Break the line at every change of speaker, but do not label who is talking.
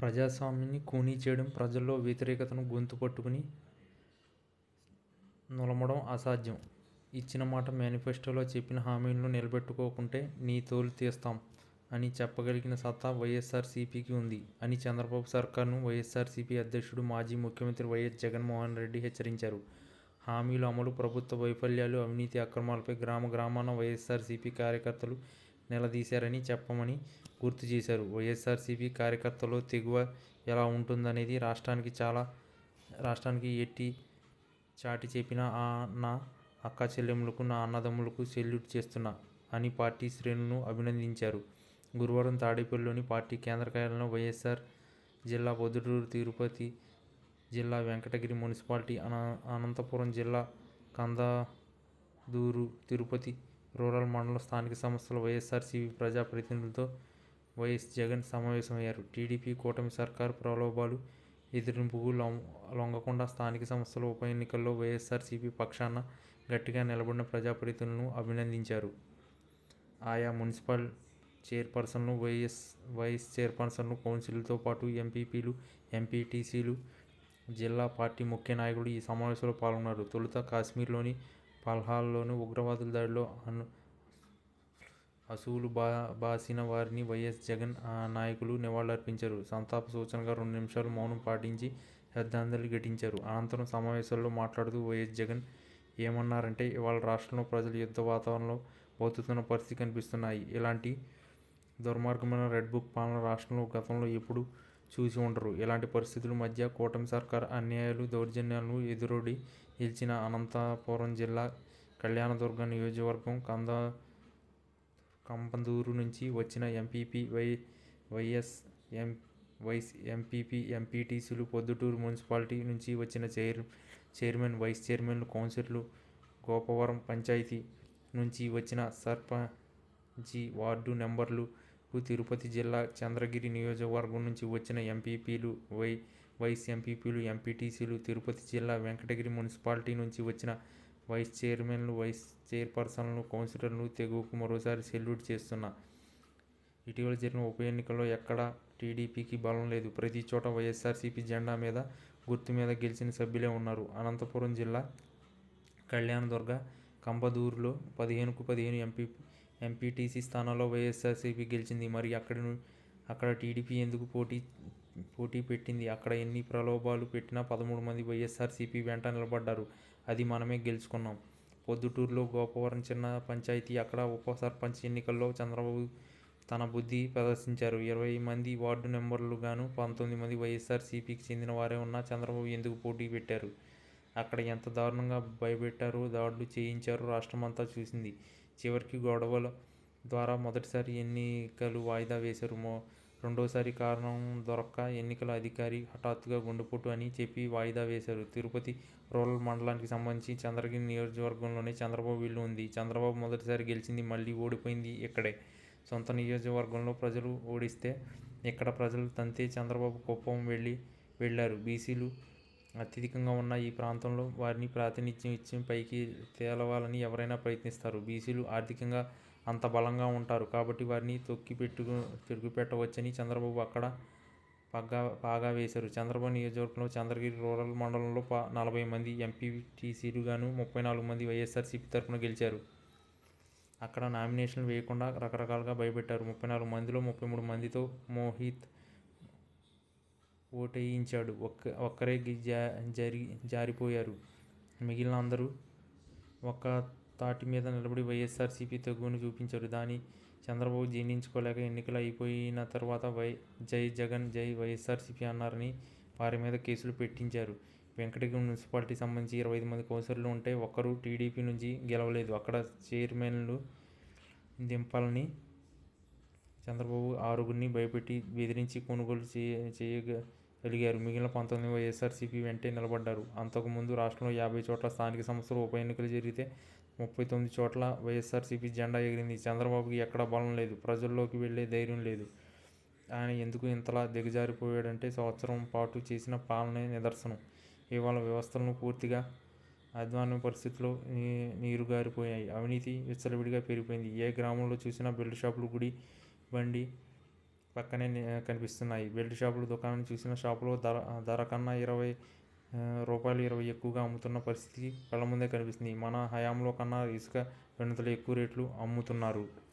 ప్రజాస్వామ్యాన్ని ఖూనీ చేయడం, ప్రజల్లో వ్యతిరేకతను గొంతు పట్టుకుని నులమడం అసాధ్యం. ఇచ్చిన మాట మేనిఫెస్టోలో చెప్పిన హామీలను నిలబెట్టుకోకుంటే నీ తోలు తీస్తాం అని చెప్పగలిగిన సత్తా వైఎస్ఆర్సీపీకి ఉంది అని చంద్రబాబు సర్కార్ను వైఎస్ఆర్సీపీ అధ్యక్షుడు, మాజీ ముఖ్యమంత్రి వైఎస్ జగన్మోహన్ రెడ్డి హెచ్చరించారు. హామీల అమలు, ప్రభుత్వ వైఫల్యాలు, అవినీతి అక్రమాలపై గ్రామ గ్రామాన వైఎస్ఆర్సీపీ కార్యకర్తలు నిలదీశారని చెప్పమని గుర్తు చేశారు. వైఎస్ఆర్సీపీ కార్యకర్తలు తెగువ ఎలా ఉంటుందనేది రాష్ట్రానికి చాలా రాష్ట్రానికి ఎట్టి చాటి చెప్పిన నా అక్కా చెల్లెములకు నా అన్నదమ్ములకు సెల్యూట్ చేస్తున్నా అని పార్టీ శ్రేణులను అభినందించారు. గురువారం తాడేపల్లిలోని పార్టీ కేంద్ర కార్యాలయంలో వైఎస్ఆర్ జిల్లా బొద్దుటూరు తిరుపతి జిల్లా వెంకటగిరి మున్సిపాలిటీ, అన అనంతపురం జిల్లా కందదూరు, తిరుపతి రూరల్ మండల స్థానిక సంస్థల వైఎస్ఆర్సీపీ ప్రజాప్రతినిధులతో వైఎస్ జగన్ సమావేశమయ్యారు. టీడీపీ, కూటమి సర్కారు ప్రలోభాలు, బెదిరింపులకు లొంగకుండా స్థానిక సంస్థల ఉప ఎన్నికల్లో వైఎస్ఆర్సీపీ పక్షాన గట్టిగా నిలబడిన ప్రజాప్రతినిధులను అభినందించారు. ఆయా మున్సిపల్ చైర్పర్సన్లు, వైఎస్ వైస్ చైర్పర్సన్లు, కౌన్సిల్తో పాటు ఎంపీపీలు, ఎంపీటీసీలు, జిల్లా పార్టీ ముఖ్య నాయకులు ఈ సమావేశంలో పాల్గొన్నారు. తొలుత కాశ్మీర్లోని పహల్గామ్లో ఉగ్రవాదుల దాడిలో అను అసువులు బాసిన వారిని వైఎస్ జగన్ నాయకులు నివాళులర్పించారు. సంతాప సూచనగా రెండు నిమిషాలు మౌనం పాటించి శ్రద్ధాంజలి ఘటించారు. అనంతరం సమావేశంలో మాట్లాడుతూ వైఎస్ జగన్ ఏమన్నారంటే ఇవాళ రాష్ట్రంలో ప్రజలు యుద్ధ వాతావరణంలో బతుకుతున్న పరిస్థితి కనిపిస్తున్నాయి. ఇలాంటి దుర్మార్గమైన రెడ్బుక్ పాలన రాష్ట్రంలో గతంలో ఎప్పుడూ చూసి ఉండరు. ఇలాంటి పరిస్థితుల మధ్య కూటమి సర్కార్ అన్యాయాలు, దౌర్జన్యాలను ఎదురొడ్డి నిలిచిన అనంతపురం జిల్లా కళ్యాణదుర్గం నియోజకవర్గం కంద కంపందూరు నుంచి వచ్చిన ఎంపీపీ, వై వైఎస్ ఎం వైస్ ఎంపీపీ, ఎంపీటీసీలు, పొద్దుటూరు మున్సిపాలిటీ నుంచి వచ్చిన చైర్ చైర్మన్, వైస్ చైర్మన్లు, కౌన్సిలర్లు, గోపవరం పంచాయతీ నుంచి వచ్చిన సర్పంచి, వార్డు నెంబర్లు తిరుపతి జిల్లా చంద్రగిరి నియోజకవర్గం నుంచి వచ్చిన ఎంపీపీలు, వై వైస్ ఎంపీపీలు, ఎంపీటీసీలు, తిరుపతి జిల్లా వెంకటగిరి మున్సిపాలిటీ నుంచి వచ్చిన వైస్ చైర్మన్లు, వైస్ చైర్పర్సన్లు, కౌన్సిలర్లు తెగువకు మరోసారి సెల్యూట్ చేస్తున్నా. ఇటీవల జరిగిన ఉప ఎన్నికల్లో ఎక్కడా టీడీపీకి బలం లేదు. ప్రతి చోట వైఎస్ఆర్సీపీ జెండా మీద, గుర్తు మీద గెలిచిన సభ్యులే ఉన్నారు. అనంతపురం జిల్లా కళ్యాణదుర్గ కంబదూరులో పదిహేనుకు పదిహేను ఎంపీటీసీ స్థానాల్లో వైఎస్ఆర్సీపీ గెలిచింది. మరి అక్కడ టీడీపీ ఎందుకు పోటీ పోటీ పెట్టింది? అక్కడ ఎన్ని ప్రలోభాలు పెట్టినా పదమూడు మంది వైఎస్ఆర్సీపీ వెంట నిలబడ్డారు. అది మనమే గెలుచుకున్నాం. పొద్దుటూరులో గోపవరం చిన్న పంచాయతీ. అక్కడ ఉప సర్పంచ్ ఎన్నికల్లో చంద్రబాబు తన బుద్ధి ప్రదర్శించారు. ఇరవై మంది వార్డు మెంబర్లుగా గాను పంతొమ్మిది మంది వైఎస్ఆర్సీపీకి చెందిన వారే ఉన్న చంద్రబాబు ఎందుకు పోటీ పెట్టారు? అక్కడ ఎంత దారుణంగా భయపెట్టారో, దాడులు చేయించారో రాష్ట్రమంతా చూసింది. చివరికి గొడవల ద్వారా మొదటిసారి ఎన్నికలు వాయిదా వేశారు. రెండోసారి కారణం దొరక్క ఎన్నికల అధికారి హఠాత్తుగా గుండెపోటు అని చెప్పి వాయిదా వేశారు. తిరుపతి రూరల్ మండలానికి సంబంధించి చంద్రగిరి నియోజకవర్గంలోనే చంద్రబాబు ఇల్లు ఉంది. చంద్రబాబు మొదటిసారి గెలిచింది, మళ్ళీ ఓడిపోయింది ఇక్కడే. సొంత నియోజకవర్గంలో ప్రజలు ఓడిస్తే ఇక్కడ ప్రజలు తంతే చంద్రబాబు కుప్పం వెళ్ళి వెళ్ళారు బీసీలు అత్యధికంగా ఉన్న ఈ ప్రాంతంలో వారిని ప్రాతినిధ్యం ఇచ్చి పైకి తేలవాలని ఎవరైనా ప్రయత్నిస్తారు. బీసీలు ఆర్థికంగా అంత బలంగా ఉంటారు కాబట్టి వారిని తొక్కిపెట్టవచ్చని చంద్రబాబు అక్కడ పాగా వేశారు. చంద్రబాబు నియోజకవర్గంలో చంద్రగిరి రూరల్ మండలంలో నలభై మంది ఎంపీటీసీలుగా గాను ముప్పై నాలుగు మంది వైఎస్ఆర్సీపీ తరఫున గెలిచారు. అక్కడ నామినేషన్లు వేయకుండా రకరకాలుగా భయపెట్టారు. ముప్పై నాలుగు మందిలో ముప్పై మూడు మందితో మోహిత్ ఓటేయించాడు. ఒక్క ఒక్కరే జారిపోయారు. మిగిలిన అందరూ ఒక్కతాటి మీద నిలబడి వైఎస్ఆర్సీపీ తగ్గును చూపించారు. దాన్ని చంద్రబాబు జీర్ణించుకోలేక ఎన్నికలు అయిపోయిన తర్వాత వై జై జగన్, జై వైఎస్ఆర్సీపీ అన్నారని వారి మీద కేసులు పెట్టించారు. వెంకటగిరి మున్సిపాలిటీ సంబంధించి ఇరవై ఐదు మంది కౌన్సిలర్లు ఉంటే ఒక్కరూ టీడీపీ నుంచి గెలవలేదు. అక్కడ చైర్మన్లు దింపాలని చంద్రబాబు ఆరుగురిని భయపెట్టి, బెదిరించి కొనుగోలు చేయగలిగారు. మిగిలిన పంతొమ్మిది వైఎస్ఆర్సీపీ వెంటే నిలబడ్డారు. అంతకు ముందు రాష్ట్రంలో యాభై చోట్ల స్థానిక సంస్థలు ఉప ఎన్నికలు జరిగితే ముప్పై తొమ్మిది చోట్ల వైఎస్ఆర్సీపీ జెండా ఎగిరింది. చంద్రబాబుకి ఎక్కడ బలం లేదు. ప్రజల్లోకి వెళ్ళే ధైర్యం లేదు. ఆయన ఎందుకు ఇంతలా దిగజారిపోయాడంటే సంవత్సరం పాటు చేసిన పాలనే నిదర్శనం. ఇవాళ వ్యవస్థలను పూర్తిగా అధ్వాన పరిస్థితుల్లో నీరుగారిపోయాయి. అవినీతి విచ్చలవిడిగా పెరిగిపోయింది. ఏ గ్రామంలో చూసినా బెల్ట్ షాపులు, గుడి బండి పక్కనే కనిపిస్తున్నాయి. బెల్ట్ షాపులు దుకాణం చూసిన షాపులో ధర ధర కన్నా ఇరవై రూపాయలు ఇరవై ఎక్కువగా అమ్ముతున్న పరిస్థితి కళ్ళ ముందే కనిపిస్తుంది. మన హయాంలో కన్నా ఇసుక గణితులు ఎక్కువ రేట్లు అమ్ముతున్నారు.